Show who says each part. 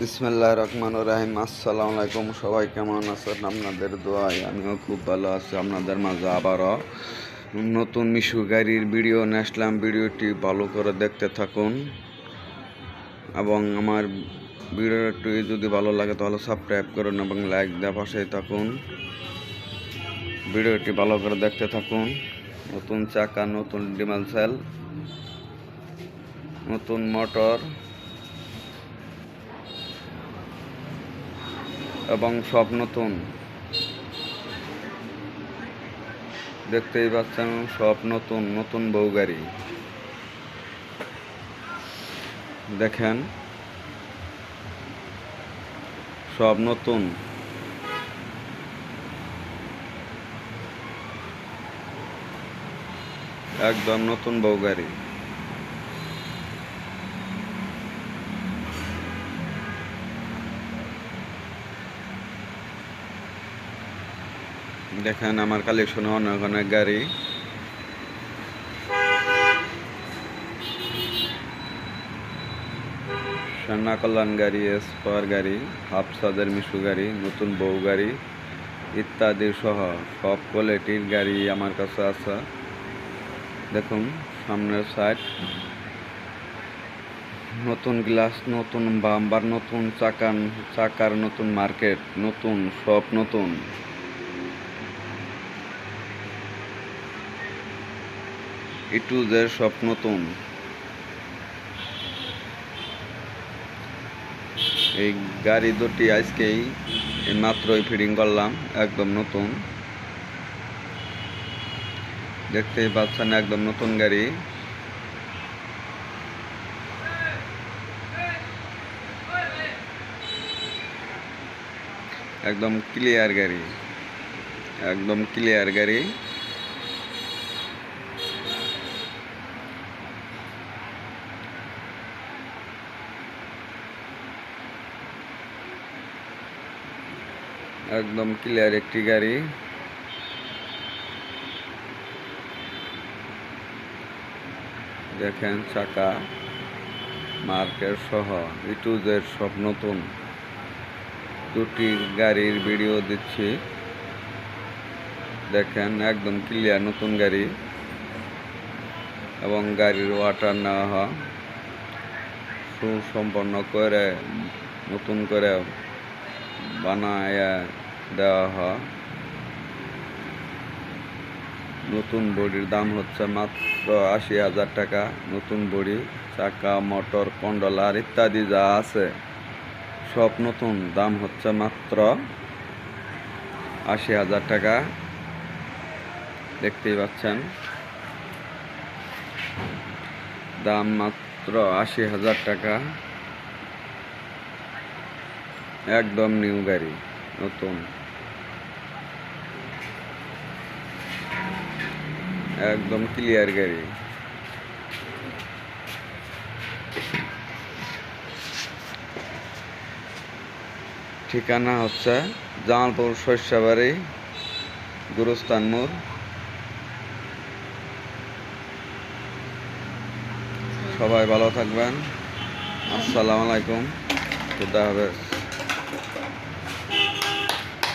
Speaker 1: বিসমিল্লাহ রহমান রাহিম, আসসালামু আলাইকুম। সবাই কেমন আছেন? আপনাদের দোয়ায় আমিও খুব ভালো আছি। আপনাদের মাঝে আবারও নতুন মিশু গাড়ির ভিডিও নিয়ে আসলাম। ভিডিওটি ভালো করে দেখতে থাকুন এবং আমার ভিডিওটি যদি ভালো লাগে তাহলে সাবস্ক্রাইব করুন এবং লাইক দেওয়া পাশেই থাকুন। ভিডিওটি ভালো করে দেখতে থাকুন। নতুন চাকা, নতুন ডিমাল সেল, নতুন মোটর এবং সব নতুন। দেখতেই পাচ্ছেন, সব নতুন নতুন বউ গাড়ি। দেখেন, সব নতুন। একদম নতুন বউ গাড়ি। দেখেন আমার কালেকশন অনেক অনেক গাড়ি। সান্না কল্যাণ গাড়ি এসপার গাড়ি, হাফ সাদের মিশু গাড়ি, নতুন বউ গাড়ি ইত্যাদি সহ সব কোয়ালিটির গাড়ি আমার কাছে আছে। দেখুন, সামনের সাইড নতুন গ্লাস নতুন বাম্বার নতুন চাকান, চাকার নতুন মার্কেট নতুন, সব নতুন। ইটুজের সব নতুন এই গাড়ি দুটি আজকেই মাত্রই ফিটিং করলাম, একদম নতুন। দেখতেই পাচ্ছেন একদম নতুন গাড়ি। একদম ক্লিয়ার গাড়ি, একদম ক্লিয়ার গাড়ি। একদম ক্লিয়ার একটি গাড়ি। দেখেন চাকা মার্কেট সহ ইটুজের সব নতুন। দুটি গাড়ির ভিডিও দিচ্ছি। দেখেন একদম ক্লিয়ার নতুন গাড়ি এবং গাড়ির ওয়াটার নেওয়া হয়। সুসম্পন্ন করে, নতুন করে বানায় দেওয়া হয়। নতুন বডির দাম হচ্ছে মাত্র আশি হাজার টাকা। নতুন বডি, চাকা, মোটর, কন্ডলার ইত্যাদি যা আছে, সব নতুন। দাম হচ্ছে মাত্র আশি হাজার টাকা। দেখতেই পাচ্ছেন। দাম মাত্র আশি হাজার টাকা। একদম নিউ গাড়ি, নতুন। একদম ক্লিয়ার গাড়ি। ঠিকানা হচ্ছে জামালপুর শস্যবাড়ি, গুরুস্থান মোড়। সবাই ভালো থাকবেন। আসসালামু আলাইকুম। খুদা হাফেজ।